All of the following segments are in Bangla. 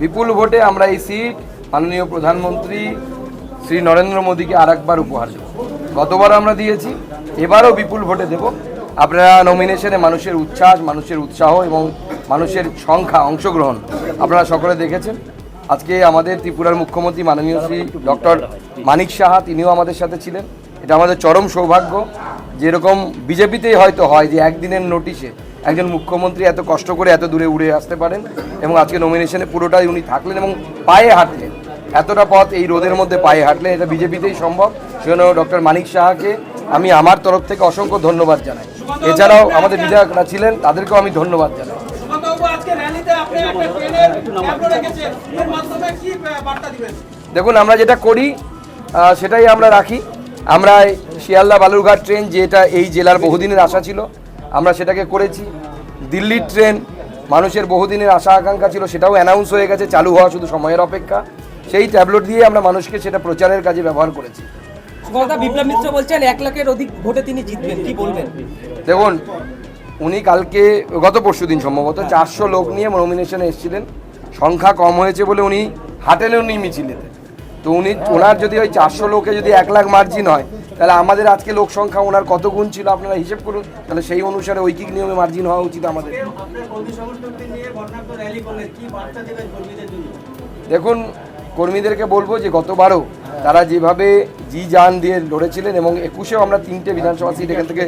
বিপুল ভোটে আমরা এই সিট মাননীয় প্রধানমন্ত্রী শ্রী নরেন্দ্র মোদীকে আর একবার উপহার দেব। গতবার আমরা দিয়েছি, এবারও বিপুল ভোটে দেব। আপনারা নমিনেশনে মানুষের উচ্ছ্বাস, মানুষের উৎসাহ এবং মানুষের সংখ্যা, অংশগ্রহণ আপনারা সকলে দেখেছেন। আজকে আমাদের ত্রিপুরার মুখ্যমন্ত্রী মাননীয় শ্রী ডক্টর মানিক সাহা, তিনিও আমাদের সাথে ছিলেন। এটা আমাদের চরম সৌভাগ্য। যেরকম বিজেপিতেই হয়তো হয় যে একদিনের নোটিশে একজন মুখ্যমন্ত্রী এত কষ্ট করে এত দূরে উড়ে আসতে পারেন এবং আজকে নমিনেশনে পুরোটাই উনি থাকলেন এবং পায়ে হাঁটলেন। এতটা পথ এই রোদের মধ্যে পায়ে হাঁটলেন এটা বিজেপিতেই সম্ভব। সেজন্য ডক্টর মানিক সাহাকে আমি আমার তরফ থেকে অসংখ্য ধন্যবাদ জানাই। এছাড়াও আমাদের বিধায়করা ছিলেন তাদেরকেও আমি ধন্যবাদ জানাই। দেখুন আমরা যেটা করি সেটাই আমরা রাখি। আমরা শিয়ালদা বালুরঘাট ট্রেন যেটা এই জেলার বহুদিনের আশা ছিল আমরা সেটাকে করেছি। দিল্লির ট্রেন মানুষের বহুদিনের আশা আকাঙ্ক্ষা ছিল সেটাও অ্যানাউন্স হয়ে গেছে চালু হওয়া শুধু সময়ের অপেক্ষা। সেই ট্যাবলেট দিয়ে আমরা মানুষকে সেটা প্রচারের কাজে ব্যবহার করেছি। বিপ্লব মিত্র বলছেন এক লাখের অধিক ভোটে তিনি জিতবেন কি বলবেন? দেখুন উনি কালকে গত পরশু দিন সম্ভবত চারশো লোক নিয়ে নমিনেশনে এসেছিলেন। সংখ্যা কম হয়েছে বলে উনি হাঁটেন উনি মিছিলেতে তো উনি ওনার যদি ওই চারশো লোকে যদি এক লাখ মার্জিন হয় তাহলে আমাদের আজকে লোক সংখ্যা ওনার কত গুণ ছিল আপনারা হিসেব করুন। তাহলে সেই অনুসারে ঐকিক নিয়মে মার্জিন হওয়া উচিত আমাদের। দেখুন, কর্মীদেরকে বলব যে গতবারও তারা যেভাবে জি জান দিয়ে লড়েছিলেন এবং একুশেও আমরা তিনটে বিধানসভা সিট এখান থেকে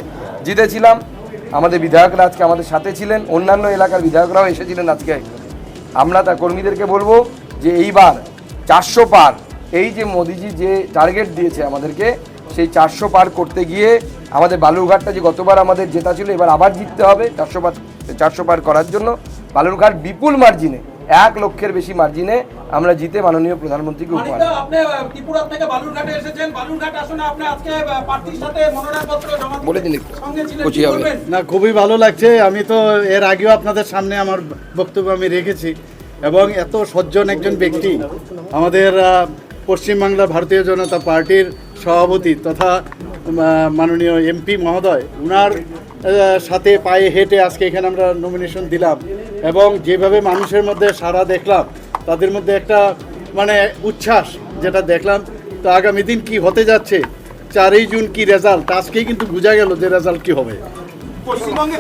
জিতেছিলাম। আমাদের বিধায়করা আজকে আমাদের সাথে ছিলেন, অন্যান্য এলাকার বিধায়করাও এসেছিলেন আজকে। আমরা তা কর্মীদেরকে বলব যে এইবার চারশো পার, এই যে মোদিজি যে টার্গেট দিয়েছে আমাদেরকে সেই চারশো পার করতে গিয়ে আমাদের বালুরঘাটটা যে গতবার আমাদের জেতা ছিল এবার আবার জিততে হবে চারশো পার চারশো পার করার জন্য। বালুরঘাট বিপুল মার্জিনে এক লক্ষের বেশি মার্জিনে আমরা জিতে মাননীয় প্রধানমন্ত্রীকে উপহার মানিকদা আপনি আহ, ত্রিপুরা থেকে বালুরঘাটে এসেছেন। বালুরঘাট আসনে আপনি আজকে আহ, প্রার্থীর সাথে মনোনয়নপত্র জমা বলে দিন? না খুবই ভালো লাগছে। আমি তো এর আগেও আপনাদের সামনে আমার বক্তব্য আমি রেখেছি। এবং এত সজ্জন একজন ব্যক্তি আমাদের আহ, পশ্চিমবাংলার ভারতীয় জনতা পার্টির সভাপতি তথা মাননীয় এমপি মহোদয় উনার সাথে পায়ে হেঁটে আজকে এখানে আমরা নমিনেশন দিলাম এবং যেভাবে মানুষের মধ্যে সারা দেখলাম তাদের মধ্যে একটা মানে উচ্ছ্বাস যেটা দেখলাম তো আগামী দিন কি হতে যাচ্ছে চারই জুন কি রেজাল্ট আজকেই কিন্তু বোঝা গেল যে রেজাল্ট কি হবে। পশ্চিমবঙ্গে